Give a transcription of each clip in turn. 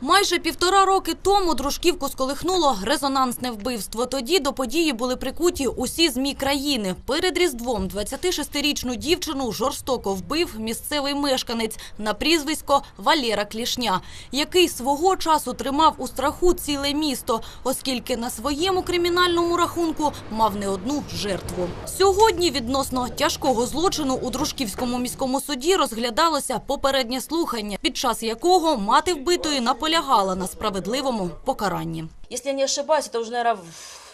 Майже півтора роки тому дружківку сколихнуло резонансне вбивство. Тоді до події були прикуті усі змі країни. Перед різдвом 26-річну дівчину жорстоко вбив місцевий мешканець на прізвисько Валера Клішня, який свого часу тримав у страху ціле місто, оскільки на своєму кримінальному рахунку мав не одну жертву. Сьогодні відносно тяжкого злочину у Дружківському міському суді розглядалося попереднє слухання, під час якого мати вбитої наполягала на справедливому покаранні. Если я не ошибаюсь, это уже, наверное,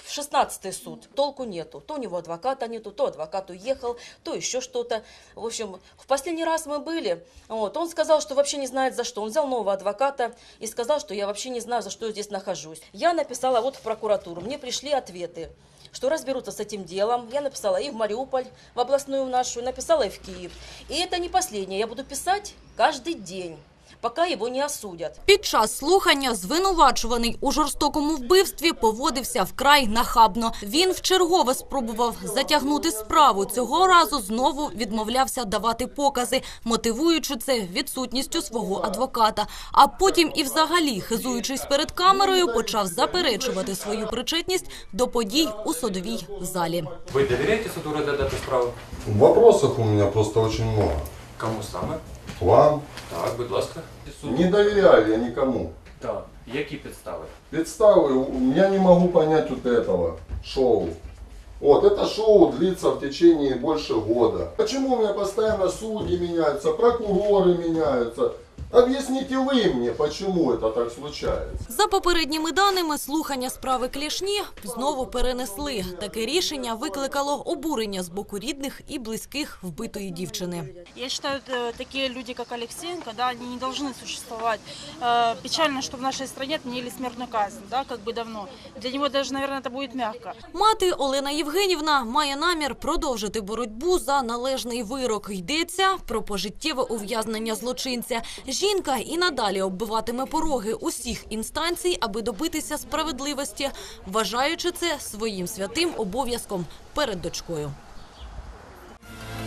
в 16-й суд. Толку нету. То у него адвоката нету, то адвокат уехал, то еще что-то. В общем, в последний раз мы были, вот, он сказал, что вообще не знает за что. Он взял нового адвоката и сказал, что я вообще не знаю, за что я здесь нахожусь. Я написала вот в прокуратуру, мне пришли ответы что разберутся с этим делом. Я написала и в Мариуполь, в областную нашу, написала и в Киев. И это не последнее. Я буду писать каждый день, пока его не осудят. Під час слухання звинувачуваний у жорстокому вбивстві поводився вкрай нахабно. Він вчергове спробував затягнути справу. Цього разу знову відмовлявся давати покази, мотивуючи це відсутністю свого адвоката. А потім і взагалі, хизуючись перед камерою, почав заперечувати свою причетність до подій у судовій залі. Ви довіряєте суду розглядати справу? Вопросов у меня просто очень много. Кому саме? Вам Так, будь ласка. Суд. не доверяю я никому. Так. Які підстави? Представы, у- я не могу понять вот этого шоу. Вот, это шоу длится в течение больше года. Почему у меня постоянно судьи меняются, прокуроры меняются? Объясните вы мне, почему это так случается. За попередніми даними, слухання справи Клішні знову перенесли. Таке рішення викликало обурення з боку рідних і близьких вбитої дівчини. Я считаю, э, такие люди, как Алексеенко, да, они не должны существовать. Э, Печально, что в нашей стране отменили смертную казнь, да, как бы давно. Для него даже, наверное, это будет мягко. Мати Олена Євгенівна має намір продовжити боротьбу за належний вирок. Йдеться про пожиттєве ув'язнення злочинця. Жінка і надалі оббиватиме пороги усіх інстанцій, аби добитися справедливості, вважаючи це своїм святим обов'язком перед дочкою.